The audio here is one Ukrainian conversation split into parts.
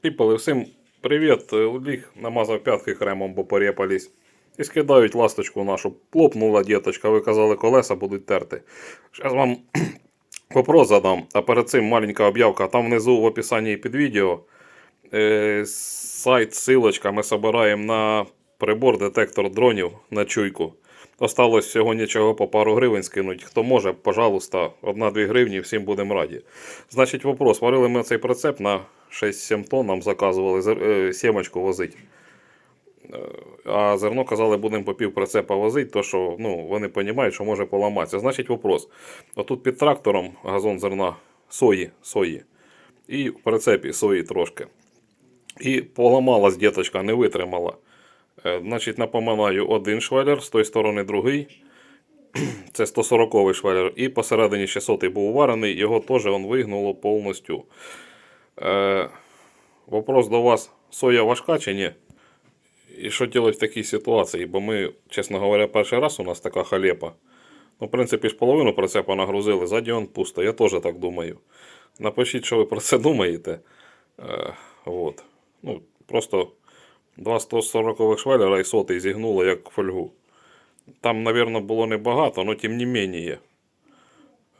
Піпали, всім привіт. Ліг намазав п'ятки кремом, бо порепались. І скидають ласточку нашу. Плопнула діточка, ви казали, колеса будуть терти. Зараз вам вопрос задам. А перед цим маленька об'явка. Там внизу в описанні під відео е, сайт, ссылочка. Ми збираємо на прибор детектор дронів на чуйку. Осталось всього нічого по пару гривень скинуть. Хто може, пожалуйста, 1-2 гривні, всім будемо раді. Значить, вопрос. Варили ми цей прицеп на 6-7 тонн, нам заказували е, сімочку возити. Е, А зерно казали, будемо по пів прицепа возити, то що ну, вони розуміють, що може поламатися. Значить, вопрос. Отут під трактором газон зерна сої, сої. І в прицепі сої трошки. І поламалась діточка, не витримала. Е, Значить, напоминаю, один швелер, з тої сторони другий. Це 140-й швелер. І посередині 600 був уварений, його теж вигнуло повністю. Е, вопрос до вас: соя важка чи ні? І що робити в такій ситуації? Бо ми, чесно говоря, перший раз у нас така халепа. Ну, в принципі, ж половину прицепа нагрузили, ззаді он пусто. Я теж так думаю. Напишіть, що ви про це думаєте. Е, вот. ну, просто два 140 швелера і сотий зігнуло як фольгу. Там, мабуть, було небагато, але тим не менше.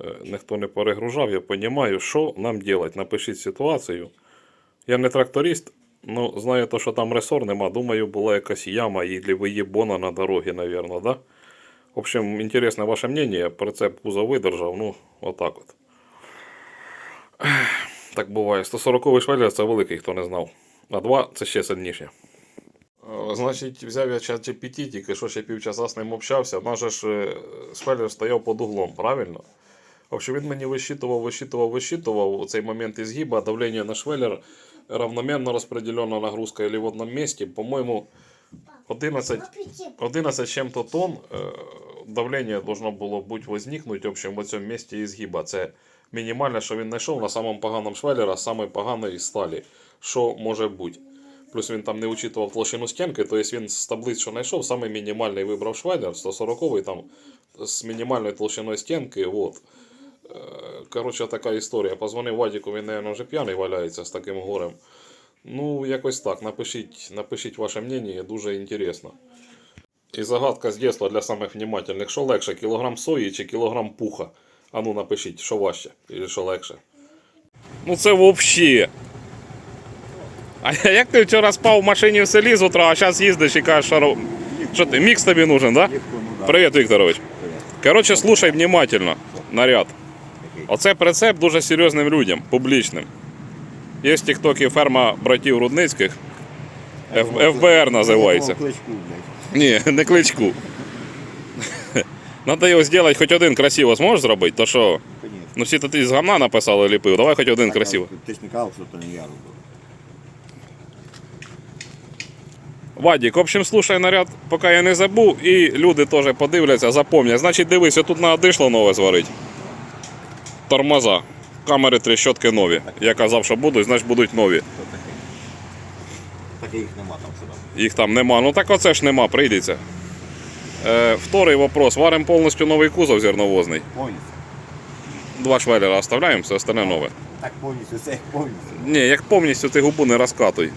Е, Ніхто не перегружав, я розумію, що нам робити. Напишіть ситуацію. Я не тракторист, ну знаю то, що там ресор нема. Думаю, була якась яма і виєбона на дорогі, мабуть, да? В общем, інтересне ваше мнение. Прицеп пузо видержав, ну, отак от. Так буває. 140 швелер це великий, хто не знав. А 2 це ще сильніше. Значить, взяв я чат GPT, тільки що ще півчаса з ним общався. Наш же ж е, швелер стояв під углом, правильно? В общем, він мені висчитував, висчитував, висчитував у цей момент изгиба, давлення на швелер равномерно розподілена нагрузка или в одному місці. По-моєму, 11, 11 з чим-то тонн е, давлення должно було бути возникнути в общем, в цьому місці изгиба. Це мінімальне, що він знайшов на самому поганому швелера, самої поганої сталі. Що може бути? Плюс він там не учитував толщину стінки, тобто він з таблиць, що знайшов, самий мінімальний вибрав швелер, 140 там з мінімальною толщиною стінки. Вот. Е, Коротше, така історія. Позвонив Вадіку, він, мабуть, вже п'яний валяється з таким горем. Ну, якось так. Напишіть, напишіть ваше мнение, дуже інтересно. І загадка з дійства для самих внимательних. Що легше, кілограм сої чи кілограм пуха? А ну напишіть, що важче, і що легше. Ну це взагалі. А як ти вчора спав в машині в селі з утра, а зараз їздиш і кажеш, що, що ти, мікс тобі нужен, да? Ну. Привіт, Вікторович. Коротше, слушай внимательно. Наряд. Оце прицеп дуже серйозним людям, публічним. Є в тіктокі ферма братів Рудницьких. Ф- ФБР називається. Ні, не кличку. Надо його зробити хоч один красиво зможеш зробити, то що. Ну всі тут із гамна написали, ліпив. Давай хоч один красиво. Ти ж не казав, що то не я робив. Вадік, в общем, слушай наряд, поки я не забув, і люди теж подивляться, запомнять. Значить, дивись, тут на дишло нове зварить. Тормоза. Камери трещотки нові. Я казав, що будуть, значить будуть нові. Так їх нема там сюди. Їх там нема. Ну так оце ж нема, прийдеться. Е, вторий вопрос. Варимо повністю новий кузов зерновозний. Повністю. Два швелера оставляємо, все остальне нове. Так повністю, це як повністю. Ні, як повністю ти губу не розкатуй.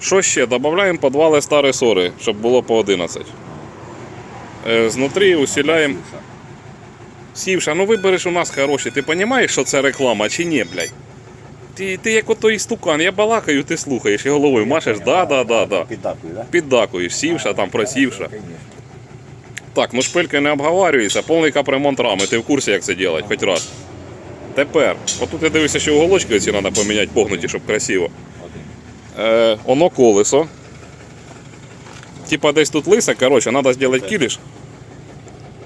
Що ще? Додаємо по два листа ресори, щоб було по 11. Е, знутрі усіляємо. Сівша. Ну вибереш у нас хороші. Ти розумієш, що це реклама чи ні, блядь? Ти, ти як ото істукан, я балакаю, ти слухаєш і головою машеш, да, да, да, да. Піддакую, да? Піддакуєш, сівша, там просівша. Так, ну шпильки не обговорюється, повний капремонт рами, ти в курсі, як це робити, хоч раз. Тепер, отут я дивлюся, що уголочки ці треба поміняти погнуті, щоб красиво. Е, оно колесо. Типа десь тут лиса, коротше, треба зробити кіліш.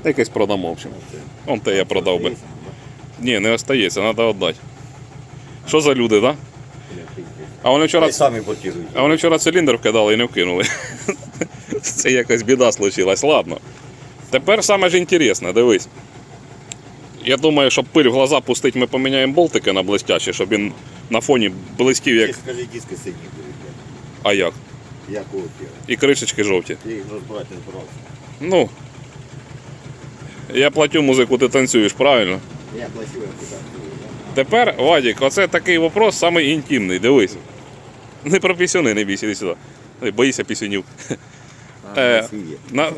Та якесь продамо, в общем. Он те я продав би. Ні, не остається, треба віддати. Що за люди, так? Да? А вони вчора, самі а вони вчора циліндр вкидали і не вкинули. Це якась біда случилась. Ладно. Тепер саме ж інтересне, дивись. Я думаю, щоб пиль в глаза пустити, ми поміняємо болтики на блестячі, щоб він на фоні блистів як. Скажи, диски сині будуть. А як? Як у. І кришечки жовті. Ти їх розбирати не збирався. Ну. Я платю музику, ти танцюєш, правильно? Я плачу, я куди. Тепер, Вадік, оце такий вопрос самий інтимний, дивись. Не про пісюни не бійся, іди сюди. Ой, Боїся пісюнів. А, Е. На...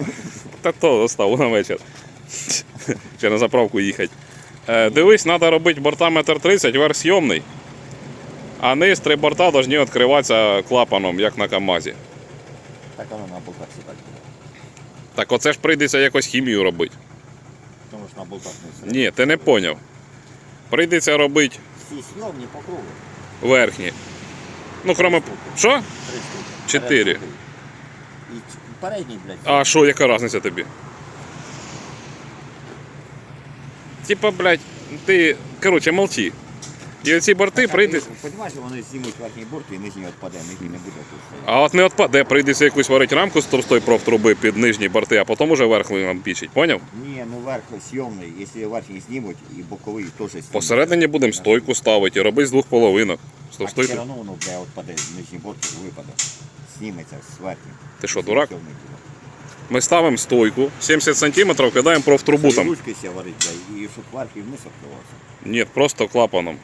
Та то остав на вечір. Ще на заправку їхати. Е, дивись, треба робити борта метр 30, верх сйомний. А низ три борта повинні відкриватися клапаном, як на КАМАЗі. Так воно на болтах все так. Так оце ж прийдеться якось хімію робити. Тому що на болтах не все. Ні, ти не поняв. Прийдеться робити Всі сйомні верхні. Ну, хромо... Що? Три штуки. Чотири. І передній, блядь. А що, яка різниця тобі? Типа, блядь, ти. Коротше, молчи. І оці борти прийдеться. Понимаєш, вони знімуть верхній борт і нижній відпаде, нижній не буде тут. А от не відпаде, прийдеться якусь варити рамку з товстої профтруби під нижні борти, а потім уже верх нам пічить, поняв? Ні, ну верх сйомний, якщо верхній знімуть і боковий теж знімуть. Посередині будемо стойку ставити і робити з двох половинок. З товстої. все одно воно, бля, відпаде, нижній борт випаде. Зніметься з верхнім. Ти що, дурак? Сйомний буде. Ми ставимо стойку, 70 см кидаємо профтрубу там. Ручки ся варить, бля, і щоб верх і вниз відкривався. Ні, просто клапаном.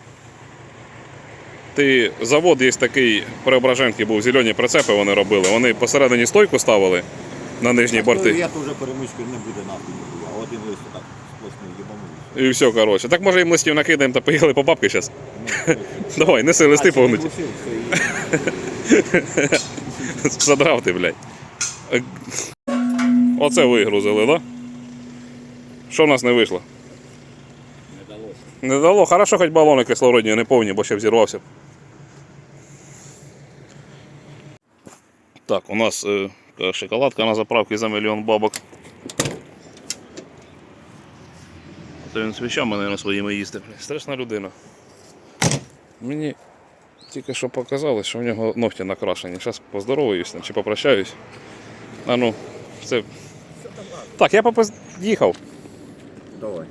Ти завод є такий Преображенки був, зелені прицепи вони робили. Вони посередині стойку ставили на нижні Так, борти. Я теж перемички не буде нахуй а один лист так сплошний. І все, коротше. Так може їм листів накидаємо та поїхали по бабки зараз. Давай, неси листи повнуті. Задрав ти, блядь. Е, Оце вигрузили, да? Що в нас не вийшло? Не дало, хорошо, хоч балони кислородні не повні, бо ще взірвався. Так, у нас така шоколадка на заправці за мільйон бабок. Це він свічами, мабуть, своїми їсти. Страшна людина. Мені тільки що показали, що в нього ногті накрашені. Зараз поздороваюсь там, чи попрощаюсь. А ну, це. Так, я попис... їхав. Давай.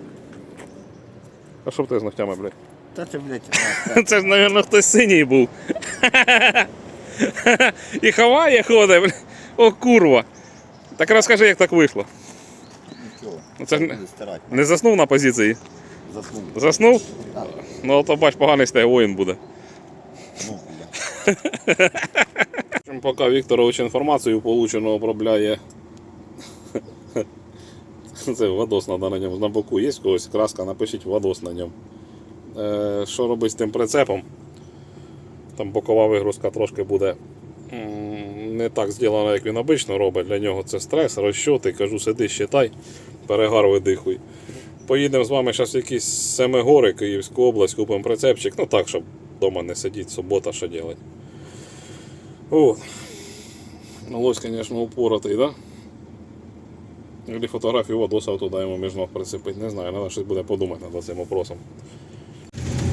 А що б ти з ногтями, блядь? Та це, блядь, Це ж, мабуть, хтось синій був. І ховає ходить. О, курва. Так розкажи, як так вийшло. нічого. Ну, це ж не- заснув на позиції? Заснув. Заснув? Так. Ну, то бач, поганий стег воїн буде. Ну, бля. Поки Вікторович інформацію получену обробляє. Це водос треба на ньому. На боку є когось краска, напишіть водос на ньому. Е, що робить з тим прицепом? Там бокова вигрузка трошки буде не так зроблена, як він обично робить. Для нього це стрес, розчоти. Кажу, сиди, считай, перегар видихуй. Поїдемо з вами зараз в якісь Семигори, Київську область, купимо прицепчик. Ну так, щоб вдома не сидіти, субота, що робити. Лось, звісно, упоротий, да? Или фотографію водоса туди йому між ног прицепити. Не знаю, треба щось буде подумати над цим вопросом.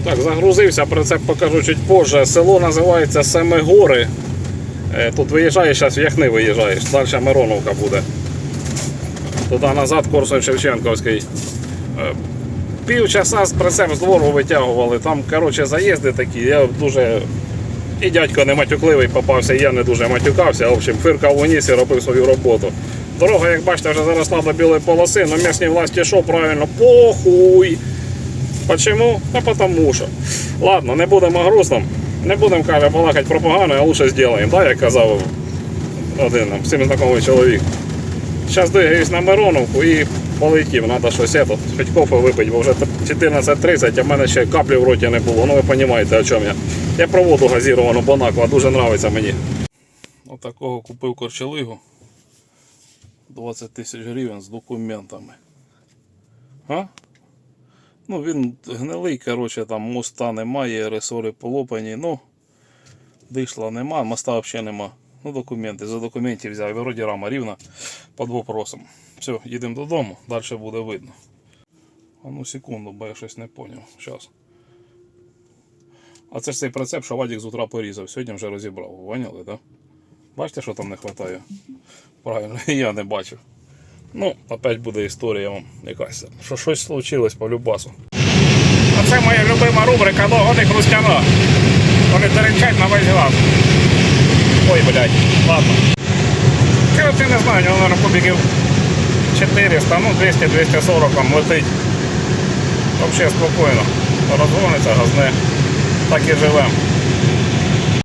Так, загрузився, прицеп покажу чуть позже. Село називається Семигори. Е, Тут виїжджаєш, зараз в Яхни виїжджаєш, далі Мироновка буде. Туди назад Корсунь Шевченковський. Е, Півчаса з прицеп з двору витягували. Там, коротше, заїзди такі. Я дуже і дядько не матюкливий попався, і я не дуже матюкався. В общем, фиркав уніс і робив свою роботу. Дорога, як бачите, вже заросла до білої полоси, але місні власті що правильно? Похуй. Почему? А потому що. Ладно, не будемо грустом. Не будемо, каже, балакати про погане, а лучше зробимо, да, як казав один нам, всім знайомий чоловік. Зараз двигаюсь на Мироновку і полетів. Треба щось ето, хоч кофе випити, бо вже 14.30, а в мене ще каплі в роті не було. Ну ви розумієте, о чому я. Я про воду газіровану Бонаква, дуже подобається мені. Отакого купив корчелигу. 20 тисяч гривень з документами. А? Ну, він гнилий, коротше, там моста немає, ресори полопані, ну, дишла нема, моста взагалі нема. Ну, документи, за документів взяв, вроді рама рівна під вопросом. Все, їдемо додому, далі буде видно. А ну секунду, бо я щось не зрозумів. Зараз. А це ж цей прицеп, що Вадік з утра порізав, сьогодні вже розібрав. Поняли, так? Да? Бачите, що там не вистачає? Правильно, я не бачив. Ну, опять буде історія вам якась. Що щось случилось по любасу. А це моя любима рубрика «Догони хрустяна». Вони теренчать на весь газ. Ой, блядь, ладно. Короче, не знаю, у нього, кубиків 400, ну 200-240 там летить. Взагалі спокійно. Розгониться, газне. Так і живемо.